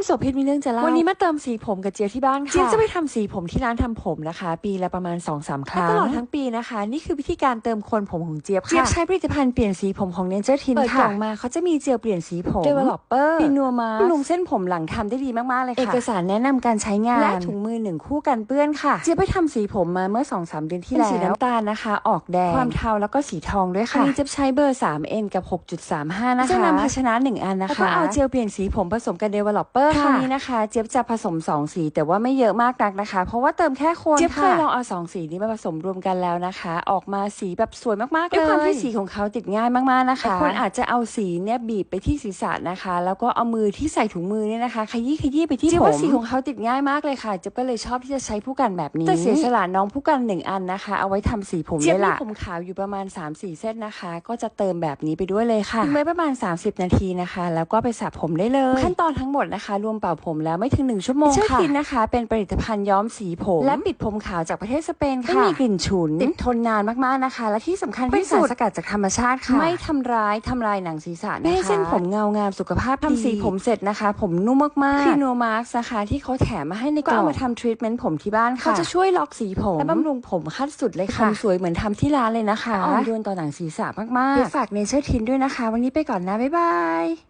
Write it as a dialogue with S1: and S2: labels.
S1: คุณโสภิตมีเรื่องจะเล่า วันนี้มาเติมสีผมกับเจี๊ยบที่บ้านค่ะ เจี๊ยบจะไปทำสีผมที่ร้านทำผมนะคะ ปีละประมาณ2อสาครั้งตลอดทั้งปีนะคะ นี่คือวิธีการเติมโคนผมของเจี๊ยบค่ะ เจี๊ยบใช้ผลิตภัณฑ์เปลี่ยนสีผมของเนเจอร์ทินค่ะ เปิดกล่องมาเขาจะมีเจลเปลี่ยนสีผม developer ปินัวมาบำรุงเส้นผมหลังทำได้ดีมากๆเลยค่ะ เอกสารแนะนำการใช้งาน และถุงมือหนึ่งคู่กันเปื้อนค่ะ เจี๊ยบไปทำสีผมมาเมื่อ2อสเดือนที่แล้วสีน้ำตาลนะคะ ออกแดง ความเทาแล้วก็สีทองด้วยค่ะอันนี้เจี๊ยบใช้เบอร์ 3N กับ 6.35 นะคะจะนำภาชนะ1อันนะคะแล้วก็เอาเจลเปลี่ยนสีผมผสมกับ developer คราวนี้นะคะ เจี๊ยบจะผสม 2 สี แต่ว่าไม่เยอะมากนักนะคะ เพราะว่าเติมแค่โคนเจี๊ยบเคยลองเอา2สีนี้มาผสมรวมกันแล้วนะคะ ออกมาสีแบบสวยมากๆเลยด้วยความที่สีของเขาติดง่ายมากๆนะคะคนอาจจะเอาสีเนี่ยบีบไปที่ศีรษะนะคะ แล้วก็เอามือที่ใส่ถุงมือเนี่ยนะคะขยี้ขยี้ไปที่ผมเจี๊ยบว่าสีของเขาติดง่ายมากเลยค่ะเจี๊ยบก็เลยชอบที่จะใช้ผู้กันแบบนี้แต่เสียสละน้องผู้กันหนึ่งอันนะคะ เอาไว้ทำสีผมเลยล่ะผมขาวอยู่ประมาณ 3-4 เส้นนะคะ ก็จะเติมแบบนี้ไปด้วยเลยค่ะทิ้งไว้ประมาณ 30 นาทีนะคะ แล้วก็ไปสระผมได้เลย ขั้นตอนทั้งหมดนะคะรวมเป่าผมแล้วไม่ถึง1ชั่วโมงค่ะทินนะคะ เป็นผลิตภัณฑ์ย้อมสีผม และปิดผมขาวจากประเทศสเปนค่ะไม่มีกลิ่นฉุนติดทนนานมากๆนะคะ และที่สำคัญเป็นสารสกัดจากธรรมชาติค่ะ ไม่ทำร้ายทำลายหนังศีรษะนะคะให้เส้นผมเงางามสุขภาพดีทำสีผมเสร็จนะคะ ผมนุ่มมากๆครีโนมาร์กนะคะที่เขาแถมมาให้ในกล่องก็เอามาทำทรีทเมนต์ผมที่บ้านค่ะเขาจะช่วยล็อกสีผมและบำรุงผมขั้นสุดเลยค่ะผมสวยเหมือนทำที่ร้านเลยนะคะอ่อนโยนต่อหนังศีรษะมากๆฝากเนเชอร์ทินด้วยนะคะ วันนี้ไปก่อนนะบ๊ายบาย